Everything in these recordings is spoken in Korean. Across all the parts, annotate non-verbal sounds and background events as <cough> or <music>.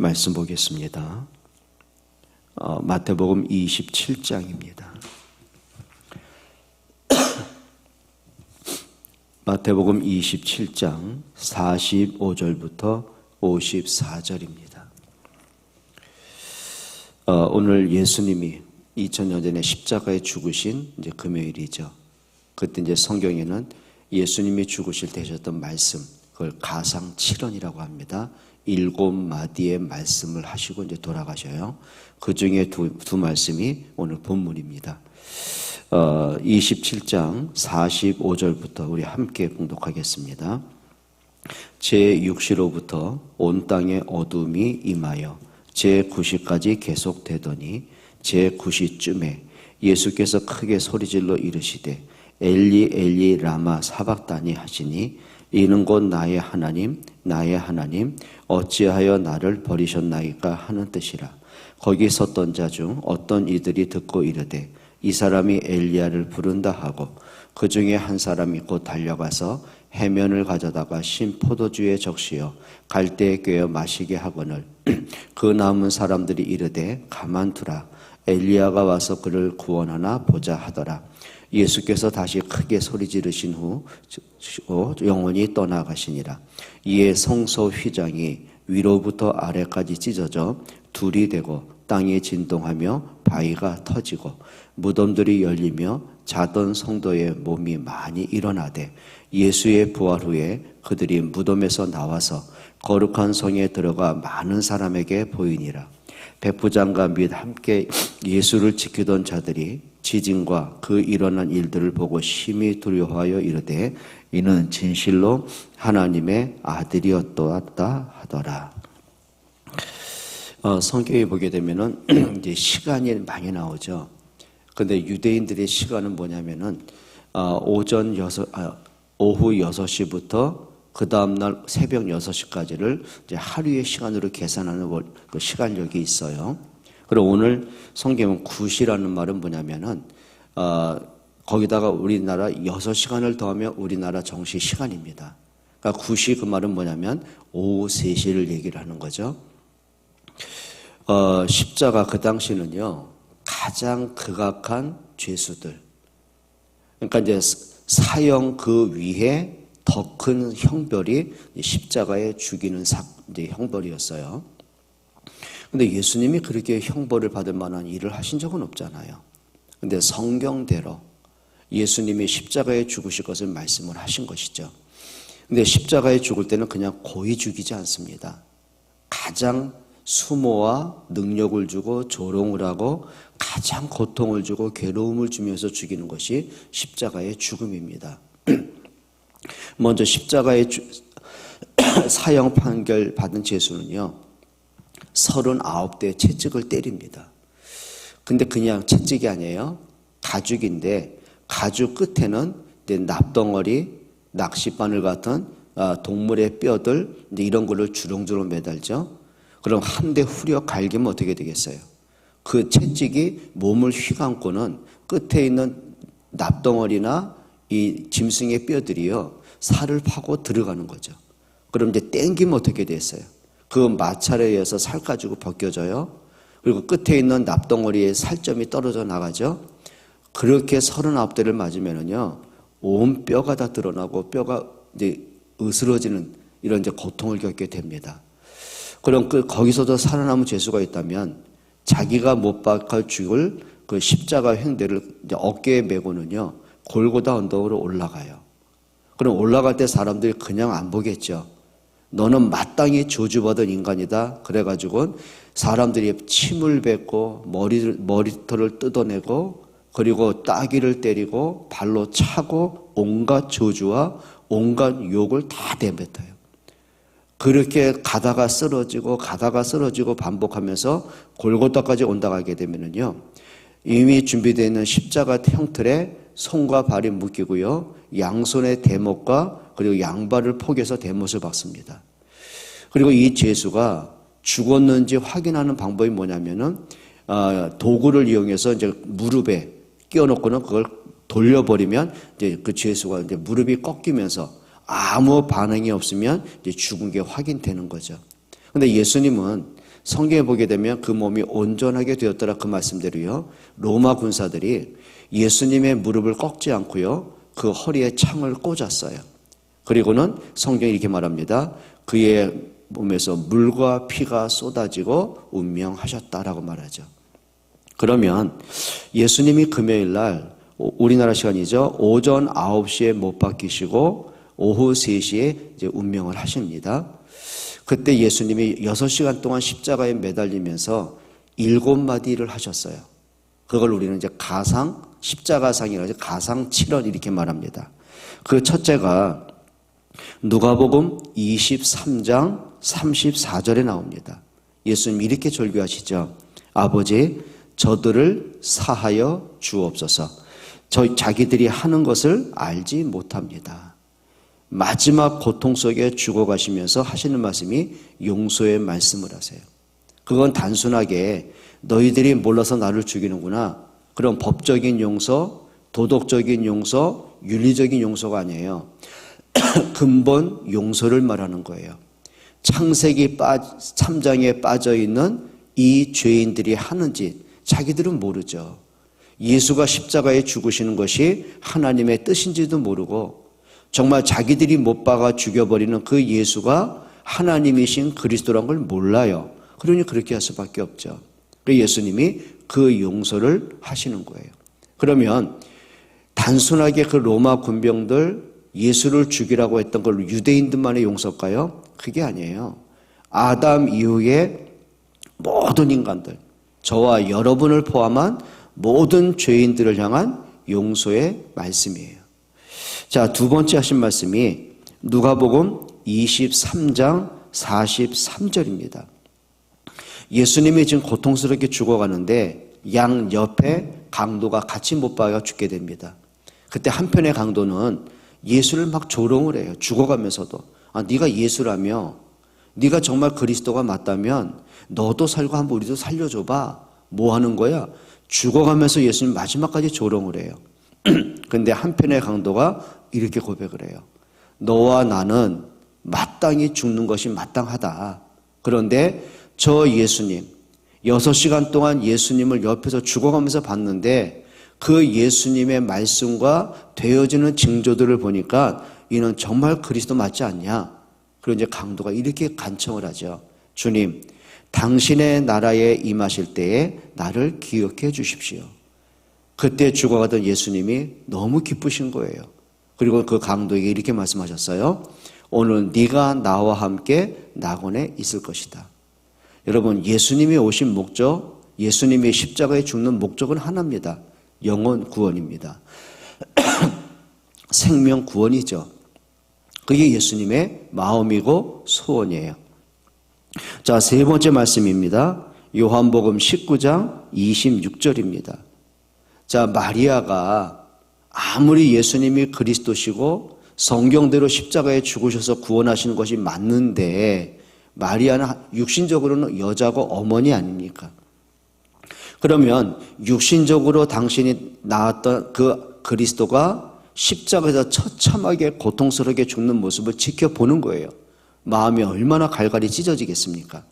말씀 보겠습니다. 어, 마태복음 27장입니다. <coughs> 마태복음 27장 45절부터 54절입니다. 어, 오늘 예수님이 2000년 전에 십자가에 죽으신 이제 금요일이죠. 그때 이제 성경에는 예수님이 죽으실 때 하셨던 말씀, 그걸 가상 7원이라고 합니다. 일곱 마디의 말씀을 하시고 이제 돌아가셔요. 그 중에 두, 두 말씀이 오늘 본문입니다. 어, 27장 45절부터 우리 함께 공독하겠습니다. 제 6시로부터 온 땅에 어둠이 임하여 제 9시까지 계속되더니 제 9시쯤에 예수께서 크게 소리질러 이르시되 엘리 엘리 라마 사박다니 하시니 이는 곧 나의 하나님 나의 하나님 어찌하여 나를 버리셨나이까 하는 뜻이라. 거기 섰던 자 중 어떤 이들이 듣고 이르되 이 사람이 엘리야를 부른다 하고 그 중에 한 사람이 곧 달려가서 해면을 가져다가 신 포도주에 적시어 갈대에 꿰어 마시게 하거늘. <clears throat> 그 남은 사람들이 이르되 가만두라. 엘리야가 와서 그를 구원하나 보자 하더라 예수께서 다시 크게 소리 지르신 후 영원히 떠나가시니라. 이에 성소 휘장이 위로부터 아래까지 찢어져 둘이 되고 땅이 진동하며 바위가 터지고 무덤들이 열리며 자던 성도의 몸이 많이 일어나되 예수의 부활 후에 그들이 무덤에서 나와서 거룩한 성에 들어가 많은 사람에게 보이니라. 백부장과 및 함께 예수를 지키던 자들이 지진과 그 일어난 일들을 보고 심히 두려워하여 이르되 이는 진실로 하나님의 아들이었다 하더라. 어, 성경에 보게 되면은 <clears throat> 이제 시간이 많이 나오죠. 근데 유대인들의 시간은 뭐냐면은 어, 오전 여섯 아, 오후 6시부터 그 다음날 새벽 6시까지를 이제 하루의 시간으로 계산하는 그 시간력이 있어요. 그리고 오늘 성경은 굿이라는 말은 뭐냐면은 어, 거기다가 우리나라 6시간을 더하면 우리나라 정시 시간입니다. 그러니까 굿이 그 말은 뭐냐면 오후 3시를 얘기를 하는 거죠. 어, 십자가 그 당시는요. 가장 극악한 죄수들. 그러니까 이제 사형 그 위에 더 큰 형벌이 십자가에 죽이는 사, 형벌이었어요. 근데 예수님이 그렇게 형벌을 받을 만한 일을 하신 적은 없잖아요. 근데 성경대로 예수님이 십자가에 죽으실 것을 말씀을 하신 것이죠. 근데 십자가에 죽을 때는 그냥 고이 죽이지 않습니다. 가장 수모와 능력을 주고 조롱을 하고 가장 고통을 주고 괴로움을 주면서 죽이는 것이 십자가의 죽음입니다. <clears throat> 먼저 십자가의 <clears throat> 사형 판결 받은 죄수는요. 39대 채찍을 때립니다. 근데 그냥 채찍이 아니에요. 가죽인데 가죽 끝에는 납덩어리, 낚싯바늘 같은 아, 동물의 뼈들 이런 거를 주렁주렁 매달죠. 그럼 한 대 후려 갈기면 어떻게 되겠어요? 그 채찍이 몸을 휘감고는 끝에 있는 납덩어리나 이 짐승의 뼈들이요 살을 파고 들어가는 거죠. 그럼 이제 땡기면 어떻게 됐어요? 그 마찰에 의해서 살 가지고 벗겨져요. 그리고 끝에 있는 납덩어리에 살점이 떨어져 나가죠. 그렇게 서른아홉 대를 맞으면은요, 온 뼈가 다 드러나고 뼈가 이제 으스러지는 이런 이제 고통을 겪게 됩니다. 그럼 그 거기서도 살아남은 죄수가 있다면 자기가 못 박할 죽을 그 십자가 횡대를 어깨에 메고는요 골고다 언덕으로 올라가요. 그럼 올라갈 때 사람들이 그냥 안 보겠죠. 너는 마땅히 저주받은 인간이다. 그래가지고 사람들이 침을 뱉고 머리, 머리털을 뜯어내고 그리고 따귀를 때리고 발로 차고 온갖 저주와 온갖 욕을 다 대뱉어요. 그렇게 가다가 쓰러지고 가다가 쓰러지고 반복하면서 골고다까지 온다 가게 되면은요. 이미 준비되어 있는 십자가 형틀에 손과 발이 묶이고요. 양손의 대목과 그리고 양발을 포개서 대못을 박습니다. 그리고 이 죄수가 죽었는지 확인하는 방법이 뭐냐면은 어, 도구를 이용해서 이제 무릎에 끼워놓고는 그걸 돌려버리면 이제 그 죄수가 이제 무릎이 꺾이면서 아무 반응이 없으면 이제 죽은 게 확인되는 거죠. 근데 예수님은 성경에 보게 되면 그 몸이 온전하게 되었더라 그 말씀대로요. 로마 군사들이 예수님의 무릎을 꺾지 않고요. 그 허리에 창을 꽂았어요. 그리고는 성경이 이렇게 말합니다. 그의 몸에서 물과 피가 쏟아지고 운명하셨다라고 말하죠. 그러면 예수님이 금요일 날 우리나라 시간이죠. 오전 9시에 못 박히시고 오후 3시에 이제 운명을 하십니다. 그때 예수님이 6시간 동안 십자가에 매달리면서 일곱 마디를 하셨어요. 그걸 우리는 이제 가상, 십자가상이라고 가상 7원 이렇게 말합니다. 그 첫째가 누가복음 23장 34절에 나옵니다. 예수님 이렇게 절규하시죠. 아버지, 저들을 사하여 주옵소서. 저 자기들이 하는 것을 알지 못합니다. 마지막 고통 속에 죽어가시면서 하시는 말씀이 용서의 말씀을 하세요. 그건 단순하게 너희들이 몰라서 나를 죽이는구나. 그런 법적인 용서, 도덕적인 용서, 윤리적인 용서가 아니에요. <clears throat> 근본 용서를 말하는 거예요. 창세기 빠, 참장에 빠져 있는 이 죄인들이 하는 짓, 자기들은 모르죠. 예수가 십자가에 죽으시는 것이 하나님의 뜻인지도 모르고 정말 자기들이 못 박아 죽여버리는 그 예수가 하나님이신 그리스도란 걸 몰라요. 그러니 그렇게 할 수밖에 없죠. 예수님이 그 용서를 하시는 거예요. 그러면 단순하게 그 로마 군병들 예수를 죽이라고 했던 걸 유대인들만의 용서일까요? 그게 아니에요. 아담 이후에 모든 인간들, 저와 여러분을 포함한 모든 죄인들을 향한 용서의 말씀이에요. 자, 두 번째 하신 말씀이 누가복음 23장 43절입니다. 예수님이 지금 고통스럽게 죽어가는데 양 옆에 강도가 같이 못 박아 죽게 됩니다. 그때 한편의 강도는 예수를 막 조롱을 해요. 죽어가면서도. 아, 네가 예수라며 네가 정말 그리스도가 맞다면 너도 살고 한번 우리도 살려줘봐. 뭐 하는 거야? 죽어가면서 예수님 마지막까지 조롱을 해요. <clears throat> 근데 한편의 강도가 이렇게 고백을 해요. 너와 나는 마땅히 죽는 것이 마땅하다. 그런데 저 예수님, 6시간 동안 예수님을 옆에서 죽어가면서 봤는데 그 예수님의 말씀과 되어지는 징조들을 보니까 이는 정말 그리스도 맞지 않냐? 그리고 이제 강도가 이렇게 간청을 하죠. 주님, 당신의 나라에 임하실 때에 나를 기억해 주십시오. 그때 죽어가던 예수님이 너무 기쁘신 거예요. 그리고 그 강도에게 이렇게 말씀하셨어요. 오늘 네가 나와 함께 낙원에 있을 것이다. 여러분 예수님이 오신 목적, 예수님이 십자가에 죽는 목적은 하나입니다. 영혼 구원입니다. <clears throat> 생명 구원이죠. 그게 예수님의 마음이고 소원이에요. 자, 세 번째 말씀입니다. 요한복음 19장 26절입니다. 자, 마리아가 아무리 예수님이 그리스도시고 성경대로 십자가에 죽으셔서 구원하시는 것이 맞는데 마리아는 육신적으로는 여자고 어머니 아닙니까? 그러면 육신적으로 당신이 낳았던 그 그리스도가 십자가에서 처참하게 고통스럽게 죽는 모습을 지켜보는 거예요. 마음이 얼마나 갈갈이 찢어지겠습니까?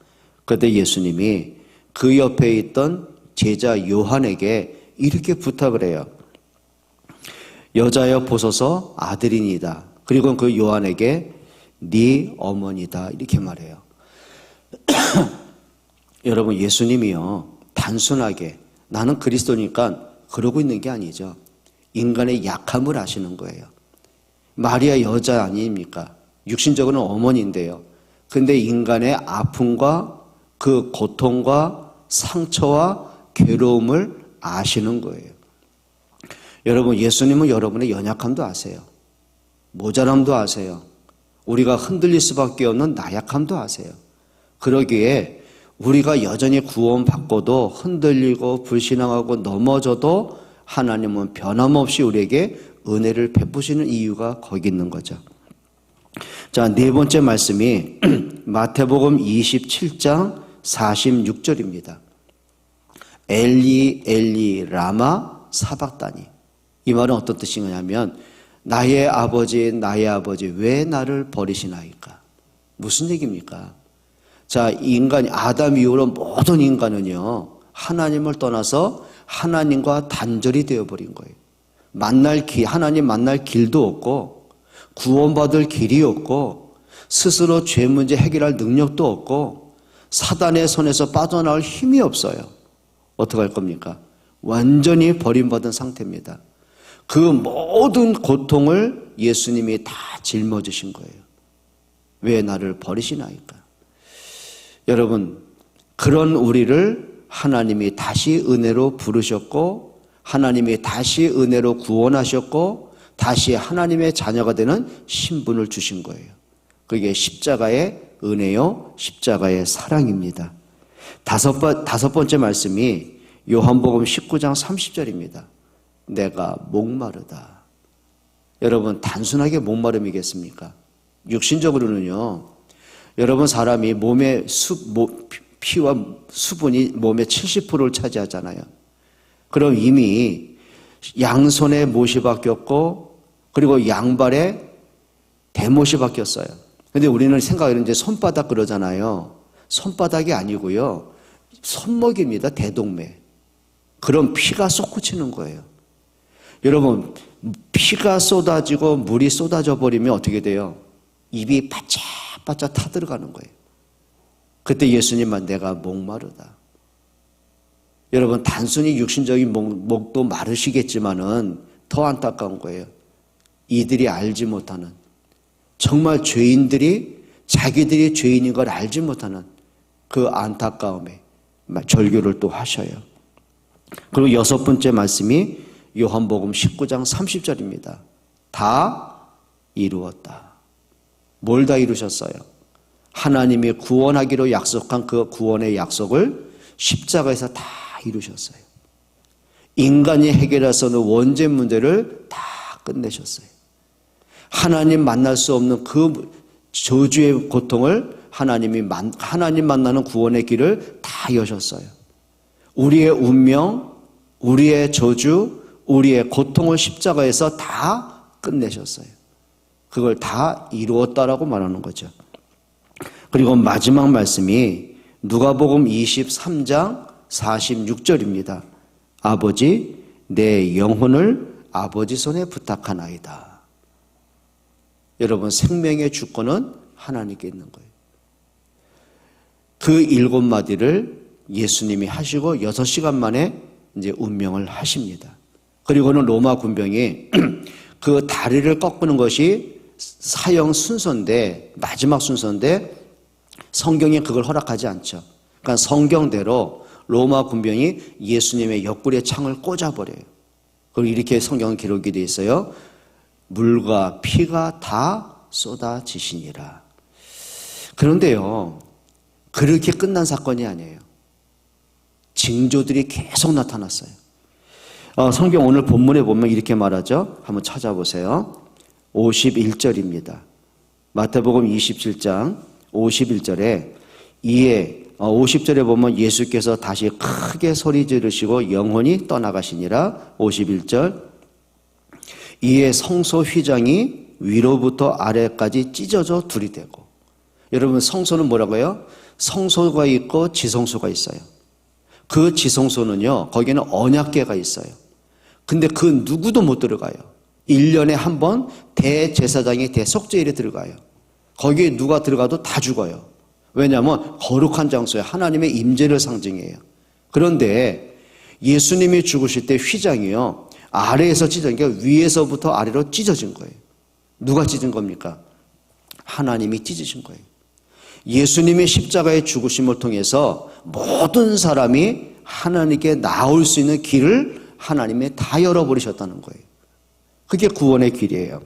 그때 예수님이 그 옆에 있던 제자 요한에게 이렇게 부탁을 해요. 여자여 보소서 아들이니다. 그리고 그 요한에게 네 어머니다 이렇게 말해요. <clears throat> 여러분 예수님이요 단순하게 나는 그리스도니까 그러고 있는 게 아니죠. 인간의 약함을 아시는 거예요. 마리아 여자 아닙니까? 육신적으로는 어머니인데요. 근데 인간의 아픔과 그 고통과 상처와 괴로움을 아시는 거예요. 여러분, 예수님은 여러분의 연약함도 아세요. 모자람도 아세요. 우리가 흔들릴 수밖에 없는 나약함도 아세요. 그러기에 우리가 여전히 구원받고도 흔들리고 불신앙하고 넘어져도 하나님은 변함없이 우리에게 은혜를 베푸시는 이유가 거기 있는 거죠. 자, 네 번째 말씀이 <clears throat> 마태복음 27장 46절입니다. 엘리 엘리 라마 사박다니. 이 말은 어떤 뜻이냐면 나의 아버지 나의 아버지 왜 나를 버리시나이까? 무슨 얘기입니까? 자, 인간이, 아담 이후로 모든 인간은요, 하나님을 떠나서 하나님과 단절이 되어버린 거예요. 만날 길, 하나님 만날 길도 없고, 구원받을 길이 없고, 스스로 죄 문제 해결할 능력도 없고, 사단의 손에서 빠져나올 힘이 없어요. 어떻게 할 겁니까? 완전히 버림받은 상태입니다. 그 모든 고통을 예수님이 다 짊어지신 거예요. 왜 나를 버리시나이까? 여러분, 그런 우리를 하나님이 다시 은혜로 부르셨고, 하나님이 다시 은혜로 구원하셨고, 다시 하나님의 자녀가 되는 신분을 주신 거예요. 그게 십자가의 은혜요, 십자가의 사랑입니다. 다섯, 번, 다섯 번째 말씀이 요한복음 19장 30절입니다. 내가 목마르다. 여러분, 단순하게 목마름이겠습니까? 육신적으로는요, 여러분 사람이 몸의 수, 피와 수분이 몸의 70%를 차지하잖아요. 그럼 이미 양손에 못이 바뀌었고, 그리고 양발에 대못이 바뀌었어요. 근데 우리는 생각하는 이제 손바닥 그러잖아요. 손바닥이 아니고요. 손목입니다. 대동맥. 그럼 피가 쏟구치는 거예요. 여러분, 피가 쏟아지고 물이 쏟아져 버리면 어떻게 돼요? 입이 바짝바짝 타들어가는 거예요. 그때 예수님만 내가 목마르다. 여러분, 단순히 육신적인 목, 목도 마르시겠지만은 더 안타까운 거예요. 이들이 알지 못하는, 정말 죄인들이 자기들이 죄인인 걸 알지 못하는 그 안타까움에 절규를 또 하셔요. 그리고 여섯 번째 말씀이 요한복음 19장 30절입니다. 다 이루었다. 뭘 다 이루셨어요? 하나님이 구원하기로 약속한 그 구원의 약속을 십자가에서 다 이루셨어요. 인간이 해결할 수 없는 원죄 문제를 다 끝내셨어요. 하나님 만날 수 없는 그 저주의 고통을 하나님이 만, 하나님 만나는 구원의 길을 다 여셨어요. 우리의 운명, 우리의 저주, 우리의 고통을 십자가에서 다 끝내셨어요. 그걸 다 이루었다라고 말하는 거죠. 그리고 마지막 말씀이 누가복음 23장 46절입니다. 아버지 내 영혼을 아버지 손에 부탁하나이다. 여러분 생명의 주권은 하나님께 있는 거예요. 그 일곱 마디를 예수님이 하시고 여섯 시간 만에 이제 운명을 하십니다. 그리고는 로마 군병이 <clears throat> 그 다리를 꺾는 것이 사형 순서인데 마지막 순서인데 성경이 그걸 허락하지 않죠. 그러니까 성경대로 로마 군병이 예수님의 옆구리에 창을 꽂아버려요. 그리고 이렇게 성경은 기록이 되어 있어요. 물과 피가 다 쏟아지시니라. 그런데요, 그렇게 끝난 사건이 아니에요. 징조들이 계속 나타났어요. 어, 성경 오늘 본문에 보면 이렇게 말하죠. 한번 찾아보세요. 51절입니다. 마태복음 27장 51절에 이에 50절에 어, 보면 예수께서 다시 크게 소리 지르시고 영혼이 떠나가시니라 51절 이에 성소 휘장이 위로부터 아래까지 찢어져 둘이 되고 여러분 성소는 뭐라고요? 성소가 있고 지성소가 있어요. 그 지성소는요, 거기에는 언약계가 있어요. 근데 그 누구도 못 들어가요. 1년에 한 번 대제사장이 대속제일에 들어가요. 거기에 누가 들어가도 다 죽어요. 왜냐하면 거룩한 장소에 하나님의 임재를 상징해요. 그런데 예수님이 죽으실 때 휘장이요. 아래에서 찢어진 게 위에서부터 아래로 찢어진 거예요. 누가 찢은 겁니까? 하나님이 찢으신 거예요. 예수님의 십자가의 죽으심을 통해서 모든 사람이 하나님께 나올 수 있는 길을 하나님이 다 열어버리셨다는 거예요. 그게 구원의 길이에요.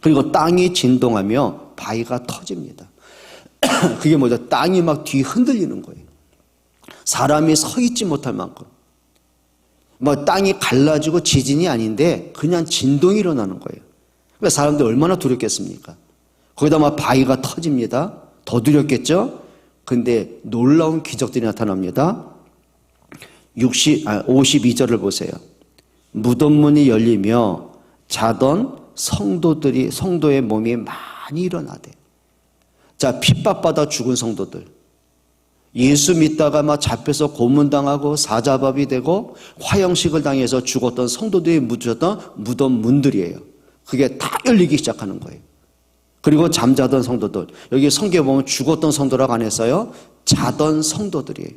그리고 땅이 진동하며 바위가 터집니다. <clears throat> 그게 뭐죠? 땅이 막 뒤 흔들리는 거예요. 사람이 서 있지 못할 만큼. 뭐 땅이 갈라지고 지진이 아닌데 그냥 진동이 일어나는 거예요. 그러니까 사람들 얼마나 두렵겠습니까? 거기다 막 바위가 터집니다. 더 두렵겠죠? 근데 놀라운 기적들이 나타납니다. 60, 아, 52절을 보세요. 무덤 문이 열리며 자던 성도들이, 성도의 몸이 많이 일어나대. 자, 핍박받아 죽은 성도들. 예수 믿다가 막 잡혀서 고문당하고 사자밥이 되고 화형식을 당해서 죽었던 성도들이 묻혔던 무덤 문들이에요. 그게 다 열리기 시작하는 거예요. 그리고 잠자던 성도들. 여기 성경에 보면 죽었던 성도라고 안 했어요. 자던 성도들이에요.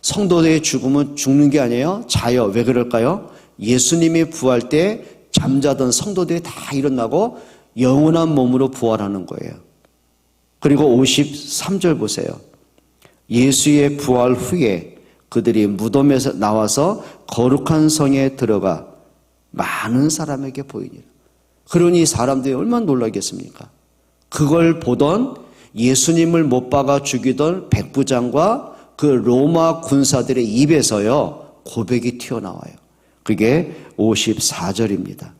성도들의 죽음은 죽는 게 아니에요. 자요. 왜 그럴까요? 예수님이 부활 때 잠자던 성도들이 다 일어나고 영원한 몸으로 부활하는 거예요. 그리고 53절 보세요. 예수의 부활 후에 그들이 무덤에서 나와서 거룩한 성에 들어가 많은 사람에게 보이니라. 그러니 사람들이 얼마나 놀라겠습니까? 그걸 보던 예수님을 못 박아 죽이던 백부장과 그 로마 군사들의 입에서요, 고백이 튀어나와요. 그게 54절입니다.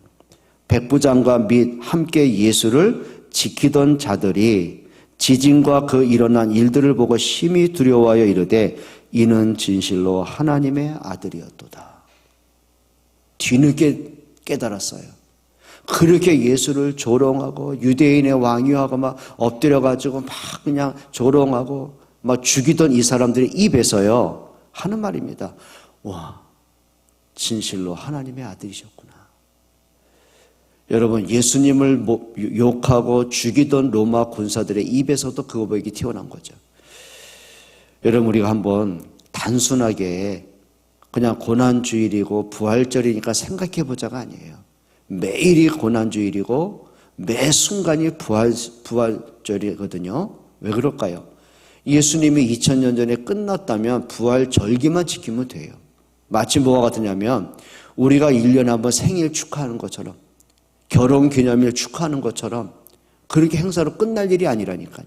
백부장과 및 함께 예수를 지키던 자들이 지진과 그 일어난 일들을 보고 심히 두려워하여 이르되 이는 진실로 하나님의 아들이었도다. 뒤늦게 깨달았어요. 그렇게 예수를 조롱하고 유대인의 왕유하고 막 엎드려 가지고 막 그냥 조롱하고 막 죽이던 이 사람들의 입에서요 하는 말입니다. 와, 진실로 하나님의 아들이셨구나. 여러분, 예수님을 욕하고 죽이던 로마 군사들의 입에서도 그 고백이 튀어나온 거죠. 여러분, 우리가 한번 단순하게 그냥 고난 주일이고 부활절이니까 생각해 보자가 아니에요. 매일이 고난주일이고 매 순간이 부활, 부활절이거든요. 왜 그럴까요? 예수님이 2000년 전에 끝났다면 부활절기만 지키면 돼요. 마치 뭐가 같으냐면 우리가 1년에 한번 생일 축하하는 것처럼 결혼 기념일 축하하는 것처럼 그렇게 행사로 끝날 일이 아니라니까요.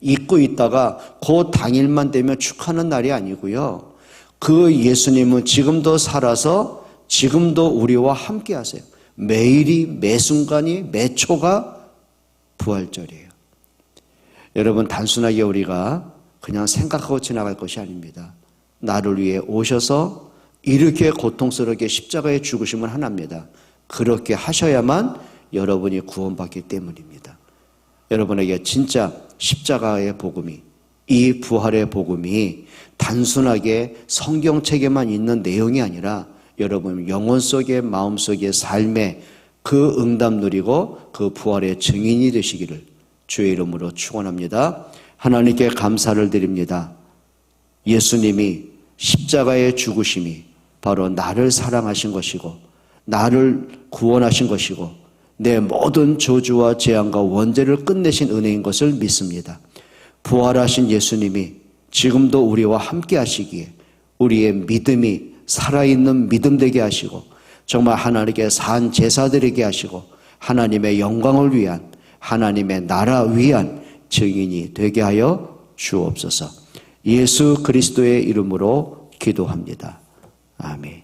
잊고 있다가 그 당일만 되면 축하하는 날이 아니고요. 그 예수님은 지금도 살아서 지금도 우리와 함께 하세요. 매일이 매 순간이 매 초가 부활절이에요. 여러분 단순하게 우리가 그냥 생각하고 지나갈 것이 아닙니다. 나를 위해 오셔서 이렇게 고통스럽게 십자가에 죽으심을 하나입니다. 그렇게 하셔야만 여러분이 구원받기 때문입니다. 여러분에게 진짜 십자가의 복음이 이 부활의 복음이 단순하게 성경책에만 있는 내용이 아니라 여러분 영혼 속에 마음 속에 삶에 그 응답 누리고 그 부활의 증인이 되시기를 주의 이름으로 축원합니다. 하나님께 감사를 드립니다. 예수님이 십자가의 죽으심이 바로 나를 사랑하신 것이고 나를 구원하신 것이고 내 모든 저주와 재앙과 원죄를 끝내신 은혜인 것을 믿습니다. 부활하신 예수님이 지금도 우리와 함께 하시기에 우리의 믿음이 살아있는 믿음 되게 하시고 정말 하나님께 산 제사 드리게 하시고 하나님의 영광을 위한 하나님의 나라 위한 증인이 되게 하여 주옵소서. 예수 그리스도의 이름으로 기도합니다. 아멘.